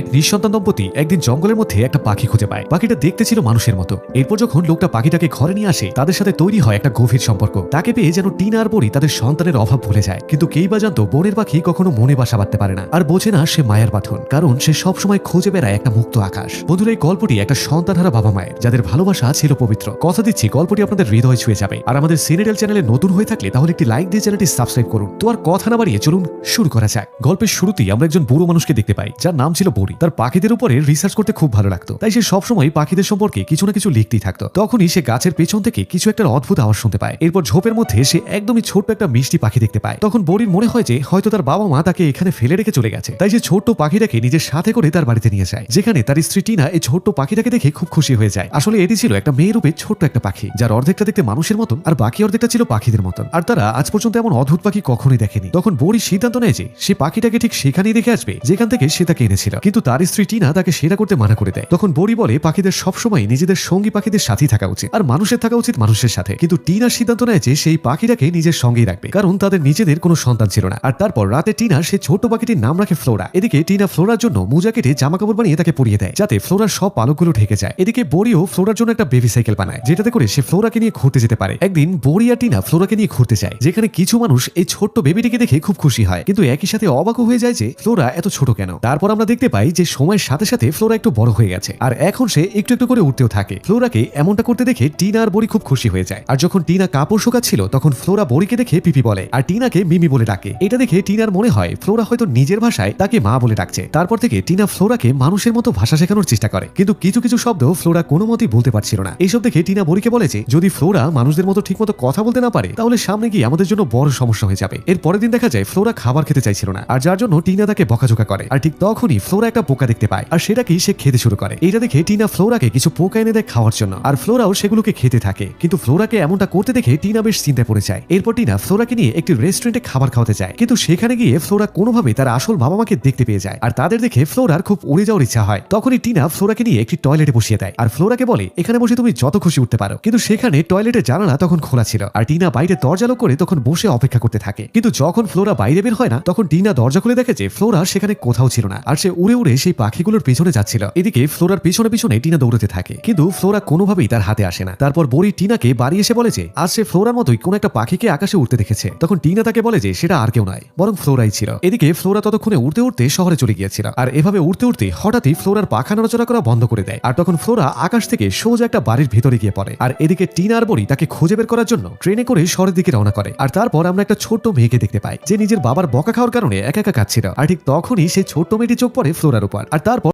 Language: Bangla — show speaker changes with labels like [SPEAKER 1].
[SPEAKER 1] এক নিঃসন্তান দম্পতি একদিন জঙ্গলের মধ্যে একটা পাখি খুঁজে পায়। পাখিটা দেখতে ছিল মানুষের মতো। এরপর যখন লোকটা পাখিটাকে ঘরে নিয়ে আসে, তাদের সাথে তৈরি হয় একটা গভীর সম্পর্ক। তাকে পেয়ে যেন টিনা আর বড়ি তাদের সন্তানের অভাব ভুলে যায়। কিন্তু কেই বা জানতো বনের পাখি কখনো মনে বাসা বাঁধতে পারে না। আর বোঝে না সে মায়ের বাঁধন কারণ সে সবসময় খুঁজে বেড়ায় একটা মুক্ত আকাশ। বন্ধুরা, এই গল্পটি একটা সন্তানহারা বাবা মায়ের, যাদের ভালোবাসা ছিল পবিত্র। কথা দিচ্ছি, গল্পটি আপনাদের হৃদয় ছুঁয়ে যাবে। আর আমাদের সিনেডেল চ্যানেলে নতুন হয়ে থাকলে তাহলে একটি লাইক দিয়ে চ্যানেলটি সাবস্ক্রাইব করুন। তো আর কথা না বাড়িয়ে চলুন, শুরু করা যাক। গল্পের শুরুতেই আমরা একজন বুড়ো মানুষকে দেখতে পাই, যার নাম ছিল বড়ি তার পাখিদের উপরে রিসার্চ করতে খুব ভালো লাগতো। তাই সে সবসময় পাখিদের সম্পর্কে কিছু না কিছু লিখতেই থাকতো। তখনই সে গাছের পেছন থেকে কিছু একটা অদ্ভুত আওয়াজ শুনতে পায়। এরপর ঝোপের মধ্যে সে একদমই ছোট্ট একটা মিষ্টি পাখি দেখতে পায়। তখন বড়ির মনে হয় যে হয়তো তার বাবা মা তাকে এখানে ফেলে রেখে চলে গেছে। তাই সে ছোট্ট পাখিটাকে নিজের সাথে করে তার বাড়িতে নিয়ে যায়, যেখানে তার স্ত্রী টিনা এই ছোট্ট পাখিটাকে দেখে খুব খুশি হয়ে যায়। আসলে এটি ছিল একটা মেয়ে রূপে ছোট্ট একটা পাখি, যার অর্ধেকটা দেখতে মানুষের মতন আর বাকি অর্ধেকটা ছিল পাখিদের মতন। আর তারা আজ পর্যন্ত এমন অদ্ভুত পাখি কখনোই দেখেনি। তখন বড়ি সিদ্ধান্ত নেয় যে সে পাখিটাকে ঠিক সেখানেই রেখে আসবে, যেখান থেকে সে তাকে এনেছিল। কিন্তু তার স্ত্রী টিনা তাকে সেটা করতে মানা করে দেয়। তখন বড়ি বলে, পাখিদের সবসময় নিজেদের সঙ্গী পাখিদের সাথেই থাকা উচিত। আর মানুষের থাকা উচিত মানুষের সাথে। কিন্তু টিনা সিদ্ধান্ত নেয় যে সেই পাখিটাকে নিজের সঙ্গেই রাখবে, কারণ তাদের নিজেদের কোনো সন্তান ছিল না। আর তারপর রাতে টিনা সে ছোট্ট পাখিটির নাম রাখে ফ্লোরা। এদিকে টিনা ফ্লোরার জন্য মোজা কেটে জামা কাপড় বানিয়ে তাকে পরিয়ে দেয়, যাতে ফ্লোরার সব পালকগুলো ঢেকে যায়। এদিকে বড়িও ফ্লোরার জন্য একটা বেবি সাইকেল বানায়, যেটাতে করে সে ফ্লোরাকে নিয়ে ঘুরতে যেতে পারে। একদিন বড়ি আর টিনা ফ্লোরাকে নিয়ে ঘুরতে যায়, যেখানে কিছু মানুষ এই ছোট্ট বেবিটিকে দেখে খুব খুশি হয়। কিন্তু একই সাথে অবাক হয়ে যায় যে ফ্লোরা এত ছোট কেন? তারপর আমরা দেখতে পাই যে সময়ের সাথে সাথে ফ্লোরা একটু বড় হয়ে গেছে। আর এখন সে একটু একটু করে উঠতেও থাকে। ফ্লোরাকে এমনটা করতে দেখে টিনা আর বড়ি খুব খুশি হয়ে যায়। আর যখন টিনা কাপড় শোকাচ্ছিল, তখন ফ্লোরা বড়িকে দেখে পিপি বলে, আর টিনাকে মিমি বলে ডাকে। এটা দেখে টিনার মনে হয় ফ্লোরা হয়তো নিজের ভাষায় তাকে মা বলে ডাকছে। তারপর থেকে টিনা ফ্লোরাকে মানুষের মতো ভাষা শেখানোর চেষ্টা করে। কিন্তু কিছু কিছু শব্দ ফ্লোরা কোনো মতেই বলতে পারছিল না। এইসব দেখে টিনা বড়িকে বলে যে, যদি ফ্লোরা মানুষদের মতো ঠিকমতো কথা বলতে না পারে, তাহলে সামনে গিয়ে আমাদের জন্য বড় সমস্যা হয়ে যাবে। এর পরের দিন দেখা যায় ফ্লোরা খাবার খেতে চাইছিল না। আর যার জন্য টিনা তাকে বকাঝোকা করে। আর ঠিক তখনই ফ্লোরা একটা পোকা দেখতে পায়। আর সেটাকেই সে খেতে শুরু করে। এটা দেখে টিনা ফ্লোরাকে কিছু পোকা এনে দেয় খাওয়ার জন্য। আর ফ্লোরাও সেগুলোকে খেতে থাকে। কিন্তু ফ্লোরাকে এমনটা করতে দেখে টিনা বেশ চিন্তায় পড়ে যায়। এরপর টিনা ফ্লোরাকে নিয়ে একটি রেস্টুরেন্টে খাবার খাওয়াতে যায়। কিন্তু সেখানে গিয়ে ফ্লোরা কোনোভাবে তার আসল বাবা মাকে দেখতে পেয়ে যায়। আর তাদের দেখে ফ্লোরার খুব উড়ে যাওয়ার ইচ্ছা হয়। তখনই টিনা ফ্লোরাকে নিয়ে একটি টয়লেটে বসিয়ে দেয়। আর ফ্লোরাকে বলে, এখানে বসে তুমি যত খুশি উঠতে পারো। কিন্তু সেখানে টয়লেটের জানালা তখন খোলা ছিল। আর টিনা বাইরে দরজা করে তখন বসে অপেক্ষা করতে থাকে। কিন্তু যখন ফ্লোরা বাইরে বের হয় না, তখন টিনা দরজা খুলে দেখে যে ফ্লোরা সেখানে কোথাও ছিল না। আর সে উড়ে উড়ে সেই পাখিগুলোর পিছনে যাচ্ছিল। এদিকে ফ্লোরার পিছনে পিছনে টিনা দৌড়তে থাকে। কিন্তু ফ্লোরা কোনোভাবেই তার হাতে আসে না। তারপর বড়ি টিনাকে বাড়ি এসে বলে যে, আজ সে ফ্লোরার মতোই কোন একটা পাখিকে আকাশে উঠতে দেখেছে। তখন টিনা তাকে বলে যে, সেটা আর কেউ নয়, বরং ফ্লোরাই ছিল। এদিকে ফ্লোরা ততক্ষণে উঠতে উঠতে শহরে চলে গিয়েছিল। আর এভাবে উঠতে উঠতে হঠাৎই ফ্লোরার পাখা নড়াচড়া করা বন্ধ করে দেয়। আর তখন ফ্লোরা আকাশ থেকে সোজা একটা বাড়ির ভেতরে গিয়ে পড়ে। আর এদিকে টিনা আর বড়ি তাকে খুঁজে বের করার জন্য ট্রেনে করে শহরের দিকে রওনা করে। আর তারপর আমরা একটা ছোট্ট মেয়েকে দেখতে পাই, যে নিজের বাবার বকা খাওয়ার কারণে একা একা কাঁদছিল। আর ঠিক তখনই সেই ছোট্ট মেয়েটি চোখ পড়ে ফ্লোরার উপর। আর তারপর